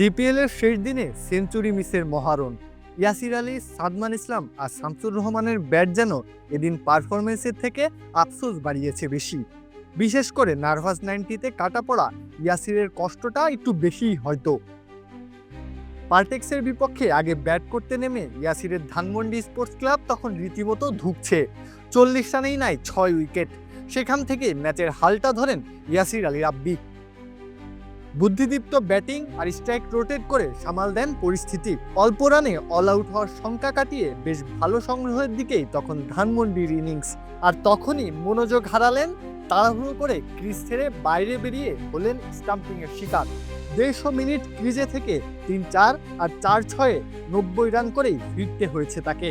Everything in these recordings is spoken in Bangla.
ডিপিএল এর শেষ দিনে সেঞ্চুরি মিসের মহারণ। ইয়াসির আলী, সাদমান ইসলাম আর শামসুর রহমানের ব্যাট যেন এদিন পারফরমেন্সের থেকে আফসোস বাড়িয়েছে বেশি। বিশেষ করে নার্ভাস নাইনটিতে কাটা পড়া ইয়াসিরের কষ্টটা একটু বেশিই হয়তো। পার্টেক্সের বিপক্ষে আগে ব্যাট করতে নেমে ইয়াসিরের ধানমন্ডি স্পোর্টস ক্লাব তখন রীতিমতো ধুকছে। চল্লিশ রানেই নাই ছয় উইকেট। সেখান থেকে ম্যাচের হালটা ধরেন ইয়াসির আলী রাব্বি। বুদ্ধিদীপ্ত ব্যাটিং আর স্ট্রাইক রোটেট করে সামাল দেন পরিস্থিতি। অল্প রানে অল আউট হওয়ার শঙ্কা কাটিয়ে বেশ ভালো সংগ্রহের দিকেই তখন ধানমন্ডির ইনিংস আর তখনই মনোযোগ হারালেন, তাড়াহুড়ো করে ক্রিজ ছেড়ে বাইরে বেরিয়ে হলেন স্টাম্পিংয়ের শিকার। দেড়শো মিনিট ক্রিজে থেকে তিন চার আর চার ছয়ে নব্বই রান করেই ফিরতে হয়েছে তাকে।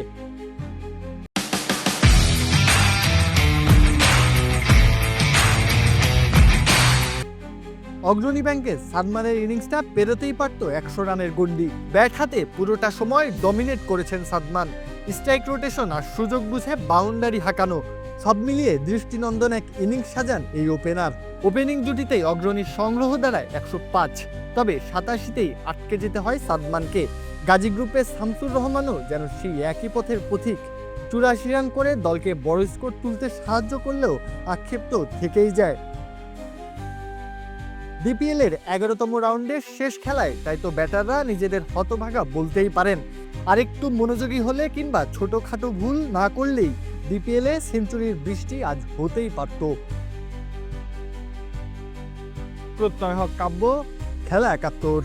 অগ্রণী ব্যাংকে সাদমানের ইনিংসটা পেরোতেই পারত একশো রানের গন্ডি ব্যাট হাতে পুরোটা সময় ডমিনেট করেছেন সাদমান স্ট্রাইক রোটেশন আর সুযোগ বুঝে বাউন্ডারি হাঁকানো। সব মিলিয়ে দৃষ্টিনন্দন এক ইনিংস সাজান এই ওপেনার ওপেনিং জুটিতেই অগ্রণীর সংগ্রহ দাঁড়ায় একশো পাঁচ। তবে সাতাশিতেই আটকে যেতে হয় সাদমানকে গাজী গ্রুপের শামসুর রহমানও যেন সেই একই পথের পথিক। চুরাশি রান করে দলকে বড় স্কোর তুলতে সাহায্য করলেও আক্ষেপ তো থেকেই যায়। ডিপিএল এর এগারোতম রাউন্ডের শেষ খেলায়, তাই তো ব্যাটাররা নিজেদের হতভাগা বলতেই পারেন। আরেকটু মনোযোগী হলে কিংবা ছোটখাটো ভুল না করলেই বিপিএলে সেঞ্চুরির বৃষ্টি আজ হতেই পারত। প্রত্যয় হক কাব্য, খেলা একাত্তর।